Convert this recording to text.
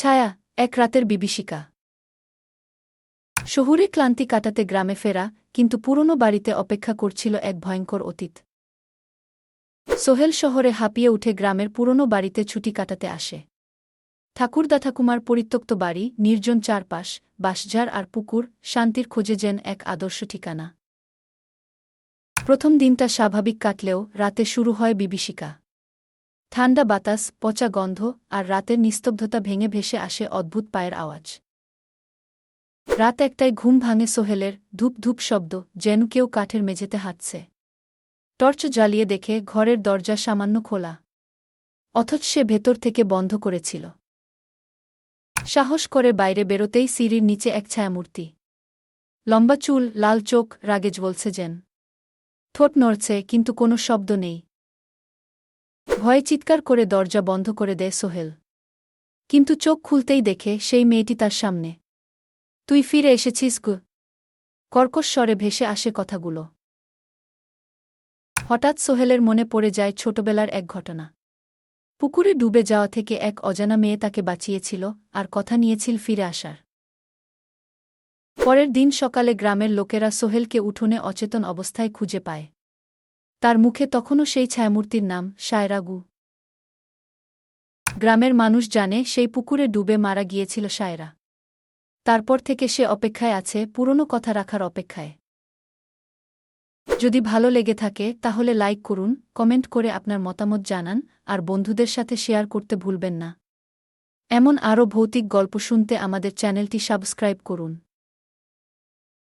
ছায়া, এক রাতের বিভীষিকা। শহুরে ক্লান্তি কাটাতে গ্রামে ফেরা, কিন্তু পুরনো বাড়িতে অপেক্ষা করছিল এক ভয়ঙ্কর অতীত। সোহেল শহরে হাঁপিয়ে উঠে গ্রামের পুরনো বাড়িতে ছুটি কাটাতে আসে। ঠাকুরদা ঠাকুমার পরিত্যক্ত বাড়ি, নির্জন চারপাশ, বাঁশঝাড় আর পুকুর, শান্তির খোঁজে যেন এক আদর্শ ঠিকানা। প্রথম দিনটা স্বাভাবিক কাটলেও রাতে শুরু হয় বিভীষিকা। ঠান্ডা বাতাস, পচা গন্ধ আর রাতের নিস্তব্ধতা ভেঙে ভেসে আসে অদ্ভুত পায়ের আওয়াজ। রাত একটায় ঘুম ভাঙে সোহেলের ধূপ ধূপ শব্দ, যেন কেউ কাঠের মেঝেতে হাঁটছে। টর্চ জ্বালিয়ে দেখে ঘরের দরজা সামান্য খোলা। অথচ সে ভেতর থেকে বন্ধ করেছিল। সাহস করে বাইরে বেরোতেই সিঁড়ির নিচে এক ছায়ামূর্তি। লম্বা চুল, লাল চোখ, রাগে জ্বলছে যেন। ঠোঁট নড়ছে, কিন্তু কোনো শব্দ নেই। ভয়ে চিৎকার করে দরজা বন্ধ করে দেয় সোহেল। কিন্তু চোখ খুলতেই দেখে সেই মেয়েটি তার সামনে। তুই ফিরে এসেছিস গু। কর্কশ স্বরে ভেসে আসে কথাগুলো। হঠাৎ সোহেলের মনে পড়ে যায় ছোটবেলার এক ঘটনা। পুকুরে ডুবে যাওয়া থেকে এক অজানা মেয়ে তাকে বাঁচিয়েছিল আর কথা নিয়েছিল ফিরে আসার। পরের দিন সকালে গ্রামের লোকেরা সোহেলকে উঠোনে অচেতন অবস্থায় খুঁজে পায়। তার মুখে তখনও সেই ছায়ামূর্তির নাম, সায়রাগু। গ্রামের মানুষ জানে সেই পুকুরে ডুবে মারা গিয়েছিল সায়রা। তারপর থেকে সে অপেক্ষায় আছে, পুরনো কথা রাখার অপেক্ষায়। যদি ভালো লেগে থাকে, তাহলে লাইক করুন, কমেন্ট করে আপনার মতামত জানান, আর বন্ধুদের সাথে শেয়ার করতে ভুলবেন না। এমন আরও ভৌতিক গল্প শুনতে আমাদের চ্যানেলটি সাবস্ক্রাইব করুন।